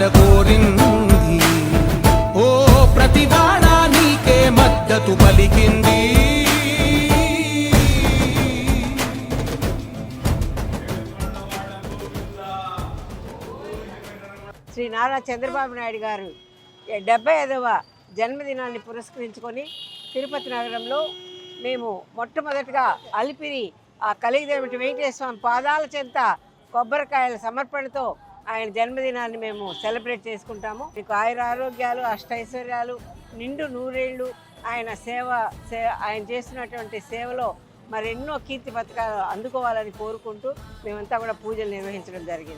మద్దన కోరింది ఓ ప్రతివాడ నీకే మద్దతు పలికింది. శ్రీ నారా చంద్రబాబు నాయుడు గారు డెబ్బై ఐదవ జన్మదినాన్ని పురస్కరించుకొని తిరుపతి నగరంలో మేము మొట్టమొదటిగా అలిపిరి ఆ కలిగిదేమిటి వెంకటేశ్వర స్వామి పాదాల చెంత కొబ్బరికాయల సమర్పణతో ఆయన జన్మదినాన్ని మేము సెలబ్రేట్ చేసుకుంటాము. మీకు ఆయుర ఆరోగ్యాలు అష్టైశ్వర్యాలు నిండు నూరేళ్ళు ఆయన సేవ సే ఆయన చేస్తున్నటువంటి సేవలో మరెన్నో కీర్తి పథకాలు అందుకోవాలని కోరుకుంటూ మేమంతా కూడా పూజలు నిర్వహించడం జరిగింది.